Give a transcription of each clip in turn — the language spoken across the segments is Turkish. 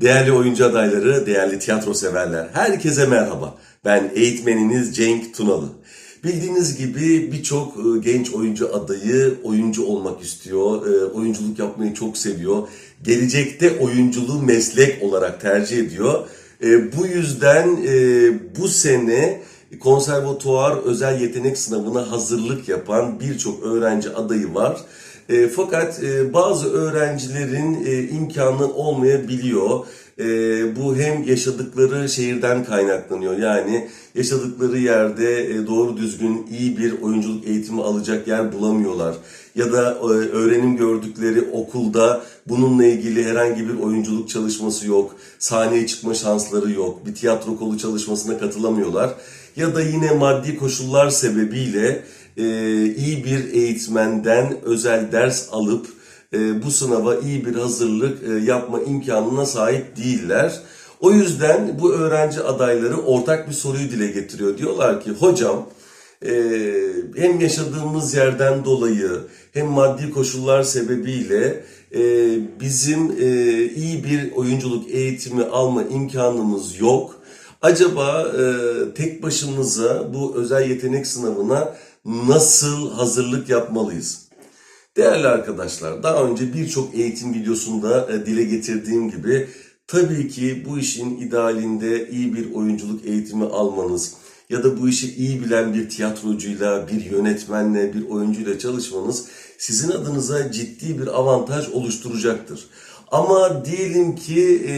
Değerli oyuncu adayları, değerli tiyatro severler, herkese merhaba. Ben eğitmeniniz Cenk Tunalı. Bildiğiniz gibi birçok e, genç oyuncu adayı oyuncu olmak istiyor, e, oyunculuk yapmayı çok seviyor. Gelecekte oyunculuğu meslek olarak tercih ediyor. E, Bu yüzden bu sene konservatuvar özel yetenek sınavına hazırlık yapan birçok öğrenci adayı var. E, fakat e, bazı öğrencilerin e, imkanı olmayabiliyor. E, bu hem yaşadıkları şehirden kaynaklanıyor. Yani yaşadıkları yerde e, doğru düzgün iyi bir oyunculuk eğitimi alacak yer bulamıyorlar. Ya da e, öğrenim gördükleri okulda bununla ilgili herhangi bir oyunculuk çalışması yok. Sahneye çıkma şansları yok. Bir tiyatro kolu çalışmasına katılamıyorlar. Ya da yine maddi koşullar sebebiyle iyi bir eğitmenden özel ders alıp e, bu sınava iyi bir hazırlık e, yapma imkanına sahip değiller. O yüzden bu öğrenci adayları ortak bir soruyu dile getiriyor. Diyorlar ki hocam e, hem yaşadığımız yerden dolayı hem maddi koşullar sebebiyle bizim iyi bir oyunculuk eğitimi alma imkanımız yok. Acaba tek başımıza bu özel yetenek sınavına nasıl hazırlık yapmalıyız? Değerli arkadaşlar, daha önce birçok eğitim videosunda e, dile getirdiğim gibi tabii ki bu işin idealinde iyi bir oyunculuk eğitimi almanız ya da bu işi iyi bilen bir tiyatrocuyla, bir yönetmenle, bir oyuncuyla çalışmanız sizin adınıza ciddi bir avantaj oluşturacaktır. Ama diyelim ki e,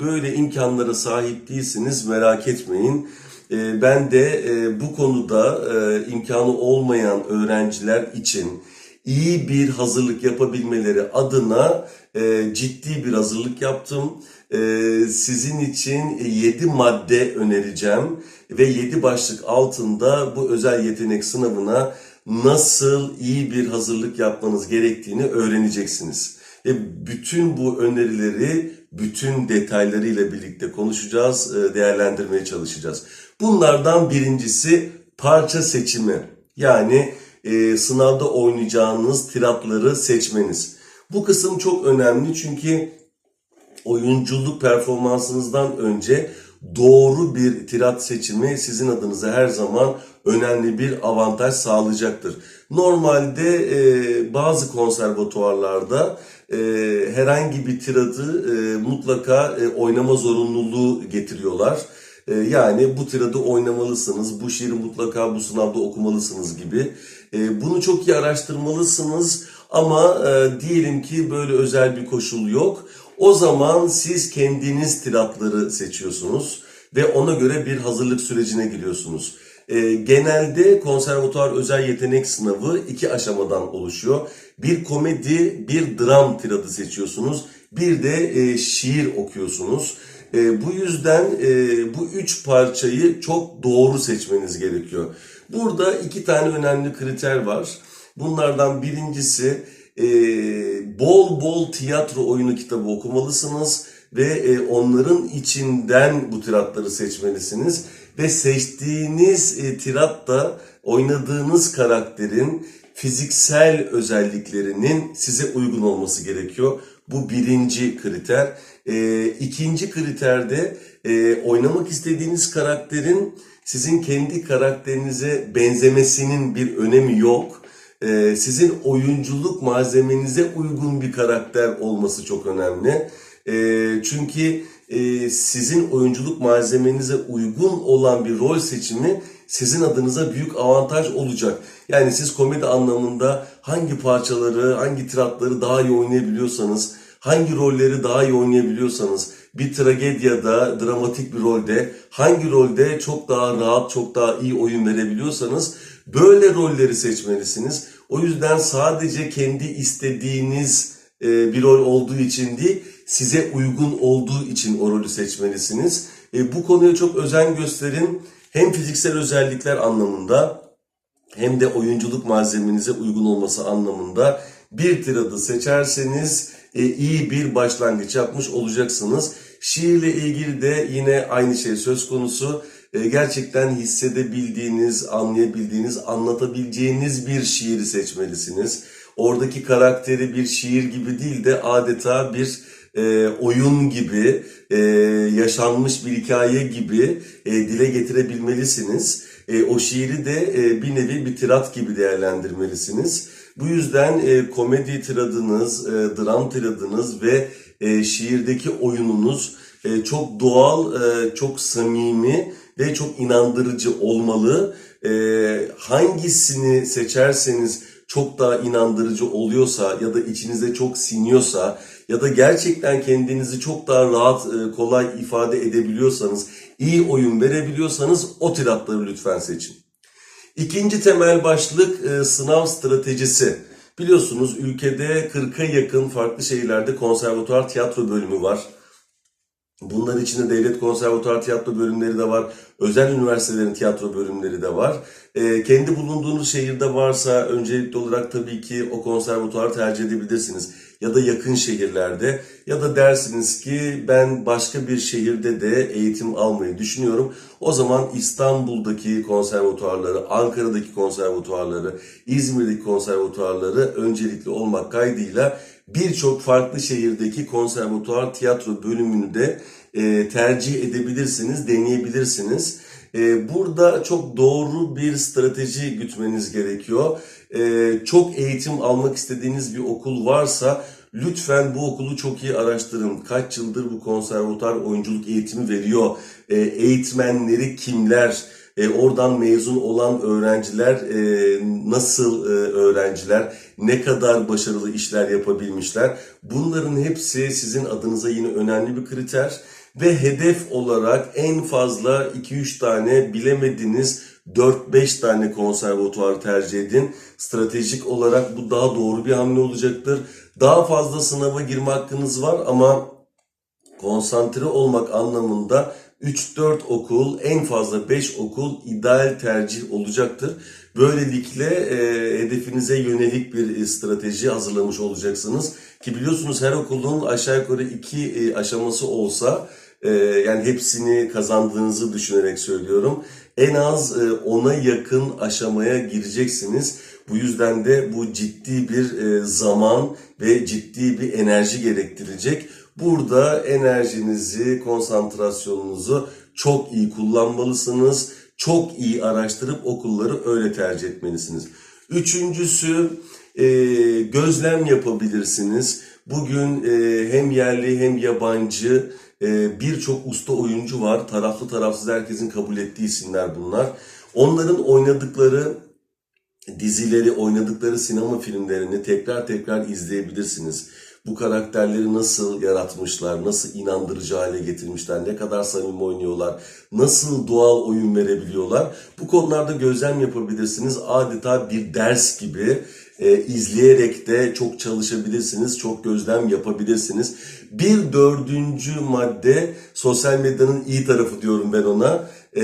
böyle imkanlara sahip değilsiniz merak etmeyin. E, ben de e, bu konuda e, imkanı olmayan öğrenciler için iyi bir hazırlık yapabilmeleri adına e, ciddi bir hazırlık yaptım. Sizin için 7 madde önereceğim ve 7 başlık altında bu özel yetenek sınavına nasıl iyi bir hazırlık yapmanız gerektiğini öğreneceksiniz. Ve bütün bu önerileri bütün detaylarıyla birlikte konuşacağız, değerlendirmeye çalışacağız. Bunlardan birincisi parça seçimi. Yani e, sınavda oynayacağınız tiratları seçmeniz. Bu kısım çok önemli çünkü oyunculuk performansınızdan önce doğru bir tirat seçimi sizin adınıza her zaman önemli bir avantaj sağlayacaktır. Normalde e, bazı konservatuvarlarda e, herhangi bir tiradı e, mutlaka e, oynama zorunluluğu getiriyorlar. E, yani bu tiradı oynamalısınız, bu şiiri mutlaka bu sınavda okumalısınız gibi. E, bunu çok iyi araştırmalısınız ama e, diyelim ki böyle özel bir koşul yok. O zaman siz kendiniz tiratları seçiyorsunuz ve ona göre bir hazırlık sürecine giriyorsunuz. E, genelde konservatuar özel yetenek sınavı iki aşamadan oluşuyor. Bir komedi, bir dram tiradı seçiyorsunuz. Bir de e, şiir okuyorsunuz. E, bu yüzden e, bu üç parçayı çok doğru seçmeniz gerekiyor. Burada iki tane önemli kriter var. Bunlardan birincisi e, bol bol tiyatro oyunu kitabı okumalısınız ve e, onların içinden bu tiratları seçmelisiniz ve seçtiğiniz e, tiratta oynadığınız karakterin fiziksel özelliklerinin size uygun olması gerekiyor. Bu birinci kriter. E, ikinci kriterde e, oynamak istediğiniz karakterin sizin kendi karakterinize benzemesinin bir önemi yok. E, sizin oyunculuk malzemenize uygun bir karakter olması çok önemli. E, çünkü e, sizin oyunculuk malzemenize uygun olan bir rol seçimi sizin adınıza büyük avantaj olacak. Yani siz komedi anlamında hangi parçaları, hangi tiratları daha iyi oynayabiliyorsanız, hangi rolleri daha iyi oynayabiliyorsanız, bir tragedyada, dramatik bir rolde, hangi rolde çok daha rahat, çok daha iyi oyun verebiliyorsanız böyle rolleri seçmelisiniz. O yüzden sadece kendi istediğiniz e, bir rol olduğu için değil, size uygun olduğu için o rolü seçmelisiniz. E, bu konuya çok özen gösterin. Hem fiziksel özellikler anlamında hem de oyunculuk malzemenize uygun olması anlamında bir tiradı seçerseniz iyi bir başlangıç yapmış olacaksınız. Şiirle ilgili de yine aynı şey söz konusu. E, gerçekten hissedebildiğiniz, anlayabildiğiniz, anlatabileceğiniz bir şiiri seçmelisiniz. Oradaki karakteri bir şiir gibi değil de adeta bir e, oyun gibi, e, yaşanmış bir hikaye gibi e, dile getirebilmelisiniz. E, o şiiri de e, bir nevi bir tirat gibi değerlendirmelisiniz. Bu yüzden e, komedi tiradınız, e, dram tiradınız ve e, şiirdeki oyununuz e, çok doğal, e, çok samimi ve çok inandırıcı olmalı. E, hangisini seçerseniz çok daha inandırıcı oluyorsa ya da içinize çok siniyorsa ya da gerçekten kendinizi çok daha rahat, e, kolay ifade edebiliyorsanız, iyi oyun verebiliyorsanız o tiratları lütfen seçin. İkinci temel başlık e, sınav stratejisi. Biliyorsunuz ülkede 40'a yakın farklı şehirlerde konservatuar tiyatro bölümü var. Bunlar içinde devlet konservatuar tiyatro bölümleri de var. Özel üniversitelerin tiyatro bölümleri de var. Ee, kendi bulunduğunuz şehirde varsa öncelikli olarak tabii ki o konservatuarı tercih edebilirsiniz. Ya da yakın şehirlerde ya da dersiniz ki ben başka bir şehirde de eğitim almayı düşünüyorum. O zaman İstanbul'daki konservatuarları, Ankara'daki konservatuarları, İzmir'deki konservatuarları öncelikli olmak kaydıyla birçok farklı şehirdeki konservatuar tiyatro bölümünü de e, tercih edebilirsiniz, deneyebilirsiniz. E, burada çok doğru bir strateji gütmeniz gerekiyor. E, çok eğitim almak istediğiniz bir okul varsa lütfen bu okulu çok iyi araştırın. Kaç yıldır bu konservatuar oyunculuk eğitimi veriyor? E, eğitmenleri kimler? E, oradan mezun olan öğrenciler e, nasıl e, öğrenciler, ne kadar başarılı işler yapabilmişler. Bunların hepsi sizin adınıza yine önemli bir kriter ve hedef olarak en fazla 2-3 tane bilemediniz 4-5 tane konservatuvar tercih edin. Stratejik olarak bu daha doğru bir hamle olacaktır. Daha fazla sınava girme hakkınız var ama konsantre olmak anlamında 3-4 okul en fazla 5 okul ideal tercih olacaktır. Böylelikle e, hedefinize yönelik bir e, strateji hazırlamış olacaksınız. Ki biliyorsunuz her okulun aşağı yukarı iki e, aşaması olsa e, yani hepsini kazandığınızı düşünerek söylüyorum. En az e, ona yakın aşamaya gireceksiniz. Bu yüzden de bu ciddi bir e, zaman ve ciddi bir enerji gerektirecek. Burada enerjinizi, konsantrasyonunuzu çok iyi kullanmalısınız. Çok iyi araştırıp okulları öyle tercih etmelisiniz. Üçüncüsü e, gözlem yapabilirsiniz. Bugün hem yerli hem yabancı e, birçok usta oyuncu var. Taraflı tarafsız herkesin kabul ettiği isimler bunlar. Onların oynadıkları dizileri, oynadıkları sinema filmlerini tekrar tekrar izleyebilirsiniz. Bu karakterleri nasıl yaratmışlar, nasıl inandırıcı hale getirmişler, ne kadar samimi oynuyorlar, nasıl doğal oyun verebiliyorlar. Bu konularda gözlem yapabilirsiniz. Adeta bir ders gibi e, izleyerek de çok çalışabilirsiniz, çok gözlem yapabilirsiniz. Bir dördüncü madde sosyal medyanın iyi tarafı diyorum ben ona. E,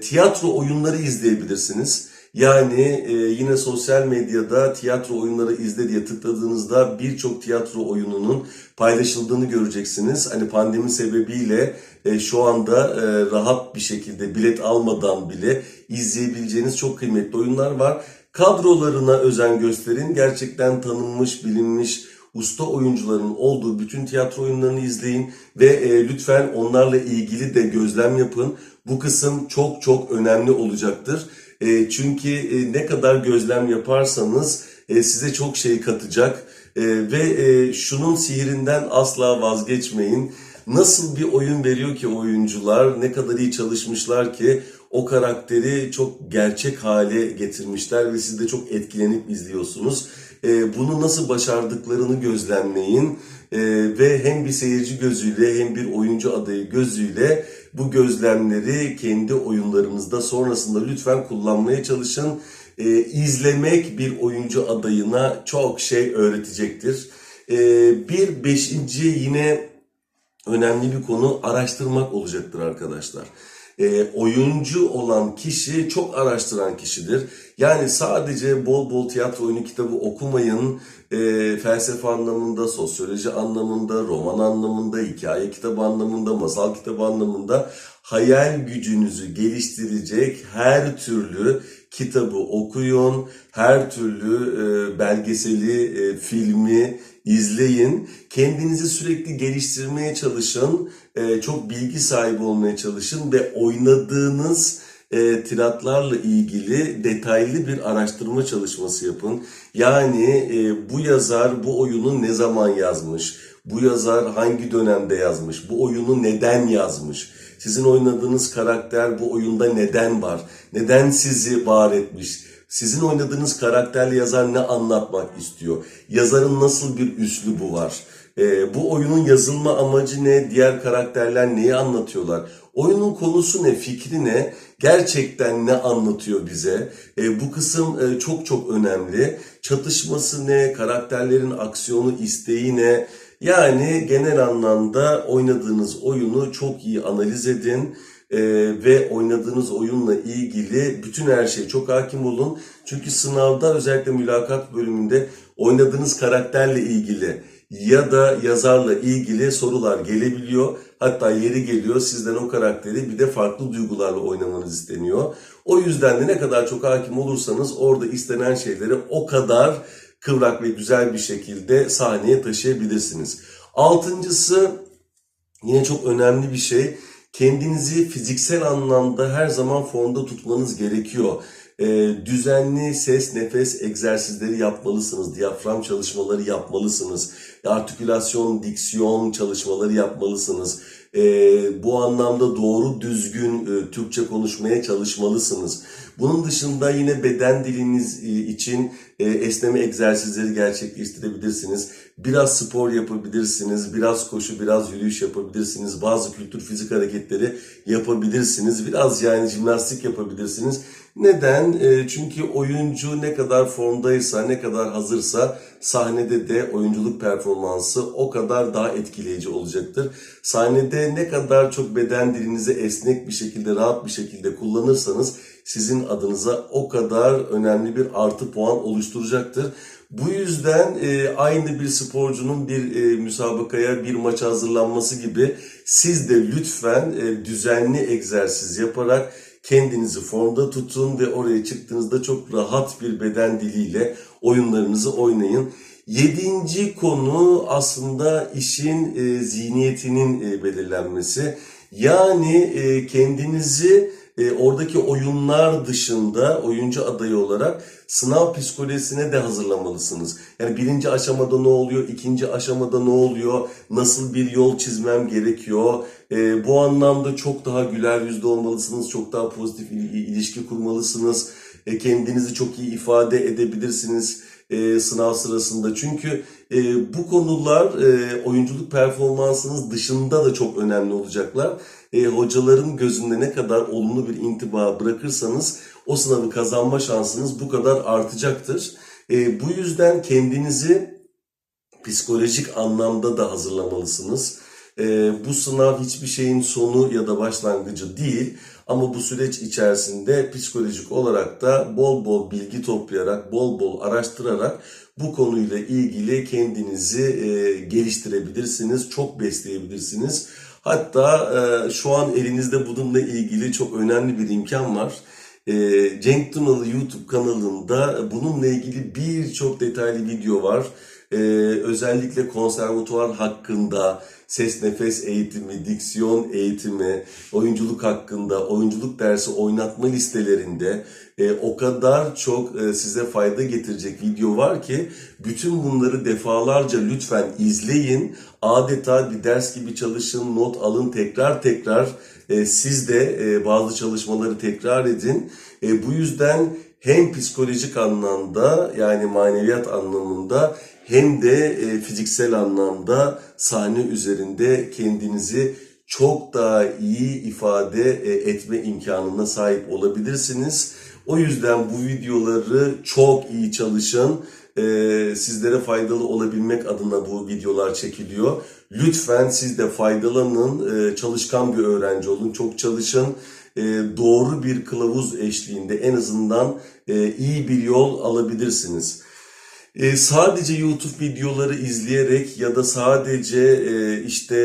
tiyatro oyunları izleyebilirsiniz. Yani e, yine sosyal medyada tiyatro oyunları izle diye tıkladığınızda birçok tiyatro oyununun paylaşıldığını göreceksiniz. Hani pandemi sebebiyle e, şu anda e, rahat bir şekilde bilet almadan bile izleyebileceğiniz çok kıymetli oyunlar var. Kadrolarına özen gösterin. Gerçekten tanınmış, bilinmiş usta oyuncuların olduğu bütün tiyatro oyunlarını izleyin ve e, lütfen onlarla ilgili de gözlem yapın. Bu kısım çok çok önemli olacaktır. E, çünkü e, ne kadar gözlem yaparsanız e, size çok şey katacak e, ve e, şunun sihirinden asla vazgeçmeyin. Nasıl bir oyun veriyor ki oyuncular, ne kadar iyi çalışmışlar ki o karakteri çok gerçek hale getirmişler ve siz de çok etkilenip izliyorsunuz. E, bunu nasıl başardıklarını gözlemleyin e, ve hem bir seyirci gözüyle hem bir oyuncu adayı gözüyle bu gözlemleri kendi oyunlarınızda sonrasında lütfen kullanmaya çalışın. E, izlemek bir oyuncu adayına çok şey öğretecektir. E, bir beşinci yine önemli bir konu araştırmak olacaktır arkadaşlar e, oyuncu olan kişi çok araştıran kişidir. Yani sadece bol bol tiyatro oyunu kitabı okumayın. E, felsefe anlamında, sosyoloji anlamında, roman anlamında, hikaye kitabı anlamında, masal kitabı anlamında hayal gücünüzü geliştirecek her türlü kitabı okuyun. Her türlü e, belgeseli, e, filmi izleyin. Kendinizi sürekli geliştirmeye çalışın. Ee, çok bilgi sahibi olmaya çalışın ve oynadığınız e, tiratlarla ilgili detaylı bir araştırma çalışması yapın. Yani e, bu yazar bu oyunu ne zaman yazmış? Bu yazar hangi dönemde yazmış? Bu oyunu neden yazmış? Sizin oynadığınız karakter bu oyunda neden var? Neden sizi var etmiş? Sizin oynadığınız karakterle yazar ne anlatmak istiyor? Yazarın nasıl bir üslubu var? Ee, bu oyunun yazılma amacı ne? Diğer karakterler neyi anlatıyorlar? Oyunun konusu ne? Fikri ne? Gerçekten ne anlatıyor bize? Ee, bu kısım e, çok çok önemli. Çatışması ne? Karakterlerin aksiyonu, isteği ne? Yani genel anlamda oynadığınız oyunu çok iyi analiz edin e, ve oynadığınız oyunla ilgili bütün her şeye çok hakim olun. Çünkü sınavda özellikle mülakat bölümünde oynadığınız karakterle ilgili ya da yazarla ilgili sorular gelebiliyor. Hatta yeri geliyor sizden o karakteri bir de farklı duygularla oynamanız isteniyor. O yüzden de ne kadar çok hakim olursanız orada istenen şeyleri o kadar kıvrak ve güzel bir şekilde sahneye taşıyabilirsiniz. Altıncısı yine çok önemli bir şey. Kendinizi fiziksel anlamda her zaman formda tutmanız gerekiyor. Ee, düzenli ses, nefes egzersizleri yapmalısınız. Diyafram çalışmaları yapmalısınız. Artikülasyon, diksiyon çalışmaları yapmalısınız. Ee, bu anlamda doğru düzgün e, Türkçe konuşmaya çalışmalısınız. Bunun dışında yine beden diliniz e, için e, esneme egzersizleri gerçekleştirebilirsiniz. Biraz spor yapabilirsiniz, biraz koşu, biraz yürüyüş yapabilirsiniz. Bazı kültür fizik hareketleri yapabilirsiniz. Biraz yani jimnastik yapabilirsiniz. Neden? E, çünkü oyuncu ne kadar formdaysa, ne kadar hazırsa sahnede de oyunculuk performansı o kadar daha etkileyici olacaktır. Sahnede ne kadar çok beden dilinizi esnek bir şekilde, rahat bir şekilde kullanırsanız sizin adınıza o kadar önemli bir artı puan oluşturacaktır. Bu yüzden e, aynı bir sporcunun bir e, müsabakaya, bir maça hazırlanması gibi siz de lütfen e, düzenli egzersiz yaparak kendinizi formda tutun ve oraya çıktığınızda çok rahat bir beden diliyle oyunlarınızı oynayın. Yedinci konu aslında işin e, zihniyetinin e, belirlenmesi. Yani e, kendinizi e, oradaki oyunlar dışında oyuncu adayı olarak sınav psikolojisine de hazırlamalısınız. Yani birinci aşamada ne oluyor, ikinci aşamada ne oluyor, nasıl bir yol çizmem gerekiyor. E, bu anlamda çok daha güler yüzlü olmalısınız, çok daha pozitif il- ilişki kurmalısınız. E, kendinizi çok iyi ifade edebilirsiniz e, sınav sırasında. Çünkü e, bu konular e, oyunculuk performansınız dışında da çok önemli olacaklar. E, hocaların gözünde ne kadar olumlu bir intiba bırakırsanız o sınavı kazanma şansınız bu kadar artacaktır. E, bu yüzden kendinizi psikolojik anlamda da hazırlamalısınız. Ee, bu sınav hiçbir şeyin sonu ya da başlangıcı değil ama bu süreç içerisinde psikolojik olarak da bol bol bilgi toplayarak, bol bol araştırarak bu konuyla ilgili kendinizi e, geliştirebilirsiniz, çok besleyebilirsiniz. Hatta e, şu an elinizde bununla ilgili çok önemli bir imkan var. E, Cenk Tunalı YouTube kanalında bununla ilgili birçok detaylı video var. Ee, özellikle konservatuvar hakkında ses nefes eğitimi, diksiyon eğitimi, oyunculuk hakkında, oyunculuk dersi oynatma listelerinde e, o kadar çok e, size fayda getirecek video var ki bütün bunları defalarca lütfen izleyin. Adeta bir ders gibi çalışın, not alın, tekrar tekrar e, siz de e, bazı çalışmaları tekrar edin. E, bu yüzden hem psikolojik anlamda yani maneviyat anlamında hem de e, fiziksel anlamda sahne üzerinde kendinizi çok daha iyi ifade e, etme imkanına sahip olabilirsiniz. O yüzden bu videoları çok iyi çalışın. E, sizlere faydalı olabilmek adına bu videolar çekiliyor. Lütfen siz de faydalanın, çalışkan bir öğrenci olun, çok çalışın. E, doğru bir kılavuz eşliğinde en azından e, iyi bir yol alabilirsiniz. E, sadece YouTube videoları izleyerek ya da sadece işte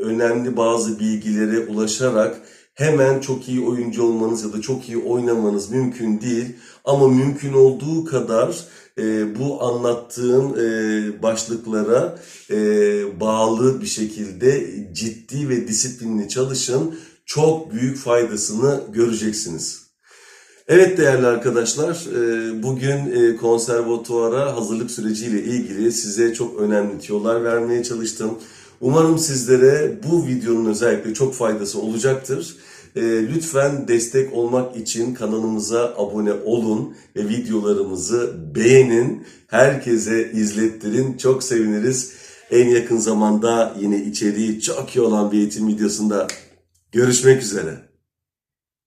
önemli bazı bilgilere ulaşarak hemen çok iyi oyuncu olmanız ya da çok iyi oynamanız mümkün değil. Ama mümkün olduğu kadar bu anlattığım başlıklara bağlı bir şekilde ciddi ve disiplinli çalışın. Çok büyük faydasını göreceksiniz. Evet değerli arkadaşlar, e, bugün e, konservatuvara hazırlık süreciyle ilgili size çok önemli tüyolar vermeye çalıştım. Umarım sizlere bu videonun özellikle çok faydası olacaktır. E, Lütfen destek olmak için kanalımıza abone olun ve videolarımızı beğenin. Herkese izlettirin. Çok seviniriz. En yakın zamanda yine içeriği çok iyi olan bir eğitim videosunda görüşmek üzere.